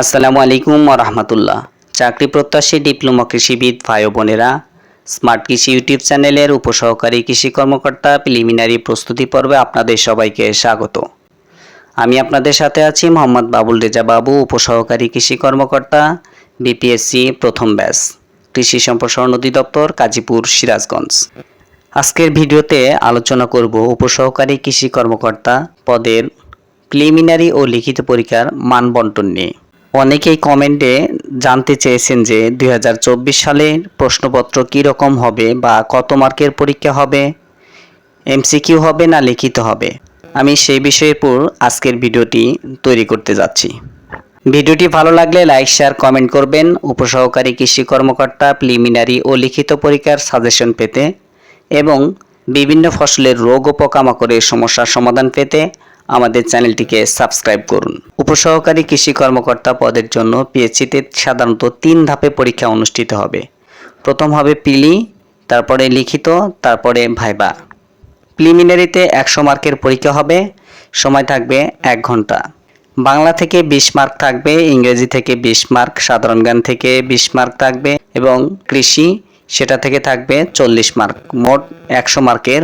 আসসালামু আলাইকুম রহমতুল্লাহ। চাকরি প্রত্যাশী ডিপ্লোমা কৃষিবিদ ভাই বোনেরা, স্মার্ট কৃষি ইউটিউব চ্যানেলের উপসহকারী কৃষি কর্মকর্তা প্রিলিমিনারি প্রস্তুতি পর্বে আপনাদের সবাইকে স্বাগত। আমি আপনাদের সাথে আছি মোহাম্মদ বাবুল রেজা বাবু, উপসহকারী কৃষি কর্মকর্তা, বিপিএসসি প্রথম ব্যাচ, কৃষি সম্প্রসারণ অধিদপ্তর, কাজীপুর, সিরাজগঞ্জ। আজকের ভিডিওতে আলোচনা করব উপসহকারী কৃষি কর্মকর্তা পদের প্রিলিমিনারি ও লিখিত পরীক্ষার মান বন্টন নিয়ে। অনেকেই কমেন্টে জানতে চেয়েছেন যে দুই সালের প্রশ্নপত্র কী রকম হবে বা কত মার্কের পরীক্ষা হবে, এমসিকিউ হবে না লিখিত হবে। আমি সেই বিষয়ের পর আজকের ভিডিওটি তৈরি করতে যাচ্ছি। ভিডিওটি ভালো লাগলে লাইক, শেয়ার, কমেন্ট করবেন। উপসহকারী কৃষি কর্মকর্তা, প্রিলিমিনারি ও লিখিত পরীক্ষার সাজেশন পেতে এবং বিভিন্ন ফসলের রোগ ও পোকামাকড়ের সমস্যার সমাধান পেতে আমাদের চ্যানেলটিকে সাবস্ক্রাইব করুন। উপসহকারী কৃষি কর্মকর্তা পদের জন্য পিএইচসিতে সাধারণত তিন ধাপে পরীক্ষা অনুষ্ঠিত হবে। প্রথম হবে পিলি, তারপরে লিখিত, তারপরে ভাইবা। প্রিলিমিনারিতে একশো মার্কের পরীক্ষা হবে, সময় থাকবে এক ঘণ্টা। বাংলা থেকে বিশ মার্ক থাকবে, ইংরেজি থেকে বিশ মার্ক, সাধারণ জ্ঞান থেকে বিশ মার্ক থাকবে এবং কৃষি, সেটা থেকে থাকবে চল্লিশ মার্ক। মোট একশো মার্কের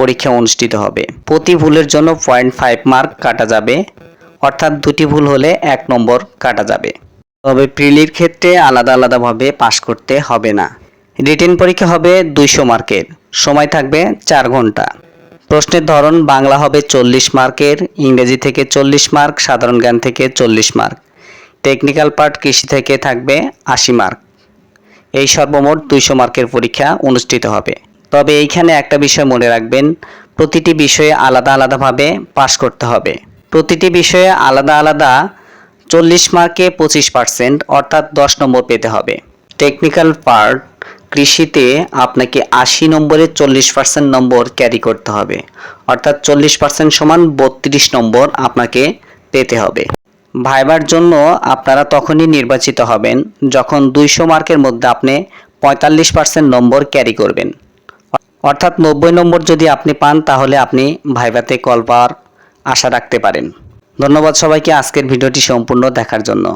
পরীক্ষা অনুষ্ঠিত হবে। প্রতি ভুলের জন্য পয়েন্ট ফাইভ মার্ক কাটা যাবে। অর্থাৎ দুটি ভুল হলে এক নম্বর কাটা যাবে। তবে প্রিলির ক্ষেত্রে আলাদা আলাদাভাবে পাশ করতে হবে না। রিটেন পরীক্ষা হবে দুইশো মার্কের। সময় থাকবে চার ঘণ্টা। প্রশ্নের ধরন বাংলা হবে চল্লিশ মার্কের, ইংরেজি থেকে চল্লিশ মার্ক, সাধারণ জ্ঞান থেকে চল্লিশ মার্ক। টেকনিক্যাল পার্ট কৃষি থেকে থাকবে আশি মার্ক। এই সর্বমোট দুইশো মার্কের পরীক্ষা অনুষ্ঠিত হবে। তবে এইখানে একটা বিষয় মনে রাখবেন, প্রতিটি বিষয়ে আলাদা আলাদাভাবে পাশ করতে হবে। প্রতিটি বিষয়ে আলাদা আলাদা চল্লিশ মার্কে পঁচিশ পার্সেন্ট, অর্থাৎ দশ নম্বর পেতে হবে। টেকনিক্যাল পার্ট, কৃষিতে আপনাকে আশি নম্বরে চল্লিশ পার্সেন্ট নম্বর ক্যারি করতে হবে। অর্থাৎ চল্লিশ পার্সেন্ট সমান বত্রিশ নম্বর আপনাকে পেতে হবে। ভাইবার জন্য আপনারা তখনই নির্বাচিত হবেন যখন দুইশো মার্কের মধ্যে আপনি পঁয়তাল্লিশ পার্সেন্ট নম্বর ক্যারি করবেন। অর্থাৎ নব্বই নম্বর যদি আপনি পান, তাহলে আপনি ভাইভাতে কল পাওয়ার আশা রাখতে পারেন। ধন্যবাদ সবাইকে আজকের ভিডিওটি সম্পূর্ণ দেখার জন্য।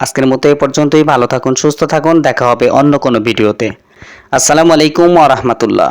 আজকের মতো এ পর্যন্তই। ভালো থাকুন, সুস্থ থাকুন। দেখা হবে অন্য কোনো ভিডিওতে। আসসালামু আলাইকুম ওয়া রাহমাতুল্লাহ।